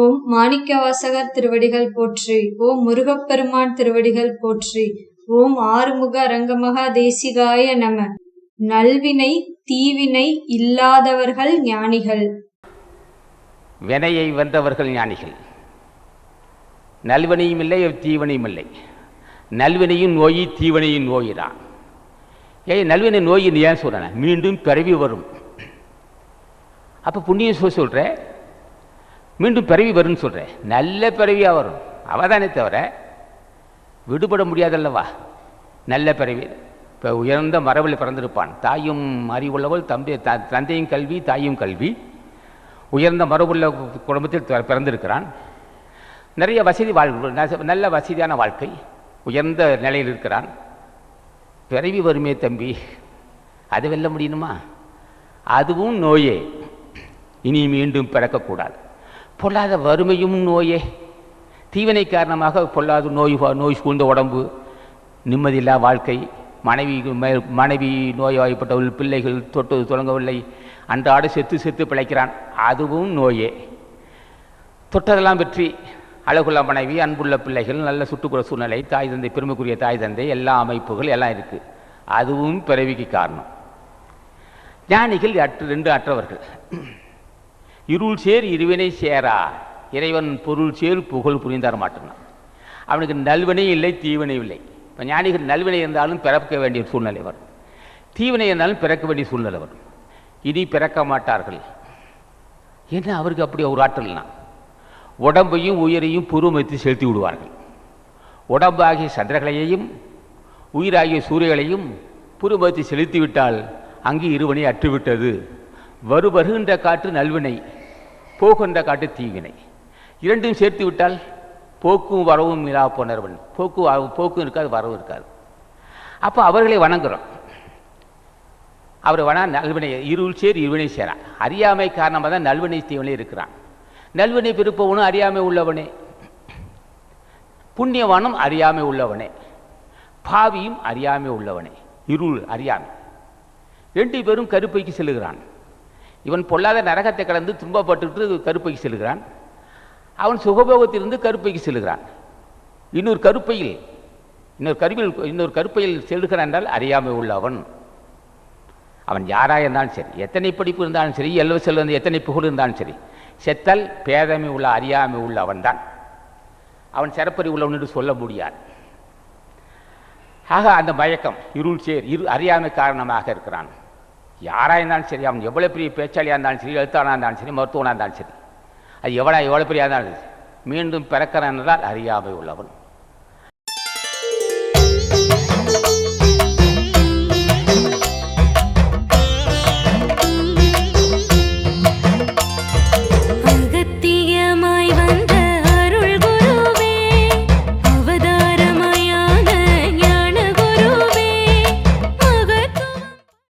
ஓம் மாணிக்கவாசகர் திருவடிகள் போற்றி ஓம் முருகப்பெருமான் திருவடிகள் போற்றி ஓம் ஆறுமுக அரங்கமகா தேசிகாய நம. நல்வினை தீவினை இல்லாதவர்கள் ஞானிகள். வினையை வந்தவர்கள் ஞானிகள். நல்வினையும் இல்லை தீவனையும் இல்லை. நல்வினையும் நோய் தீவனையும் நோயிதான் ஏய் நல்வினை நோயின்னு ஏன் சொல்கிறேன் மீண்டும் பிறவி வரும். அப்போ புண்ணியம் சொல்கிறேன் மீண்டும் பிறவி வரும்னு சொல்கிறேன் நல்ல பிறவியாக வரும். அவதானே தவிர விடுபட முடியாதல்லவா? நல்ல பிறவி. இப்போ உயர்ந்த மரபில் பிறந்திருப்பான். தாயும் அறிவுள்ளவள் தம்பி த தந்தையும் கல்வி தாயும் கல்வி. உயர்ந்த மரபுள்ள குடும்பத்தில் பிறந்திருக்கிறான். நிறைய வசதி வாழ் ந- நல்ல வசதியான வாழ்க்கை. உயர்ந்த நிலையில் இருக்கிறான். பிறவி வருமே தம்பி. அது வெல்ல முடியணுமா அதுவும் நோயே. இனி மீண்டும் பிறக்கக்கூடாது. பொல்லாத வறுமையும் நோயே. தீவினை காரணமாக பொல்லாத நோய் நோய் சூழ்ந்த உடம்பு நிம்மதியில்லா வாழ்க்கை. மனைவி மனைவி நோய்வாய்ப்பட்டவர்கள் பிள்ளைகள் தொட்டு தொடங்கவில்லை. அன்றாடு செத்து செத்து பிழைக்கிறான். அதுவும் நோயே. தொட்டதெல்லாம் வெற்றி. அழகுள்ள மனைவி அன்புள்ள பிள்ளைகள் நல்ல சுற்றுப்புற சூழ்நிலை தாய் தந்தை பெருமைக்குரிய தாய் தந்தை எல்லா அமைப்புகள் எல்லாம் இருக்குது அதுவும் பிறவிக்கு காரணம். ஞானிகள் அற்று ரெண்டு அற்றவர்கள். இருள் சேர் இருவினை சேரா. இறைவன் பொருள் சேர் புகழ் புரிந்தார் மாட்டினான். அவனுக்கு நல்வினை இல்லை தீவினை இல்லை. இப்போ ஞானிகள் நல்வினை இருந்தாலும் பிறக்க வேண்டிய சூழ்நிலை வரும். தீவினை இருந்தாலும் பிறக்க வேண்டிய சூழ்நிலை வரும். இனி பிறக்க மாட்டார்கள். என்ன அவருக்கு அப்படி ஒரு ஆற்றல்னா? உடம்பையும் உயிரையும் புருமத்து செலுத்தி விடுவார்கள். உடம்பாகிய சந்திரகளையையும் உயிராகிய சூரியகளையும் புருமத்தை செலுத்திவிட்டால் அங்கு இருவனை அற்றுவிட்டது. வருவருகின்ற காற்று நல்வினை. போகின்ற காட்டு தீவினை இரண்டும் சேர்த்து விட்டால் போக்கும் வரவும் இலா போனவன் போக்கு போக்கும் இருக்காது வரவும் இருக்காது. அப்போ அவர்களை வணங்குறோம். அவர் வேணா நல்வினை இருள் சேர் இருவினை சேரா. அறியாமை காரணமாக தான் நல்வினை தீவனே இருக்கிறான். நல்வினை பெருப்பவனும் அறியாமை உள்ளவனே. புண்ணியவானும் அறியாமை உள்ளவனே. பாவியும் அறியாமை உள்ளவனே. இருள் அறியாமை. ரெண்டு பேரும் கருப்பைக்கு செல்லுகிறான். இவன் பொல்லாத நரகத்தை கடந்து துன்பப்பட்டுட்டு கருப்பைக்கு செல்கிறான். அவன் சுகபோகத்திலிருந்து கருப்பைக்கு செல்கிறான். இன்னொரு கருப்பையில் இன்னொரு கருவில் இன்னொரு கருப்பையில் செல்கிறான் என்றால் அறியாமை உள்ளவன். அவன் யாராக இருந்தாலும் சரி எத்தனை படிப்பு இருந்தாலும் சரி எல்வ செல்வந்த எத்தனை புகழ் இருந்தாலும் சரி செத்தல் பேதமை உள்ள அறியாமை உள்ள அவன்தான். அவன் சிறப்பறி உள்ளவன் என்று சொல்ல முடியாது. ஆக அந்த மயக்கம் இருள் சேர் இரு அறியாமை காரணமாக இருக்கிறான். யாராக இருந்தாலும் சரி அவன் எவ்வளோ பெரிய பேச்சாளியாக இருந்தாலும் சரி எழுத்தாளனாக இருந்தாலும் சரி மருத்துவனாக இருந்தாலும் சரி. அது எவ்வளோ எவ்வளோ பெரிய இருந்தாலும் மீண்டும் பிறக்கிறான் என்றால் அறியாமை உள்ளவன்.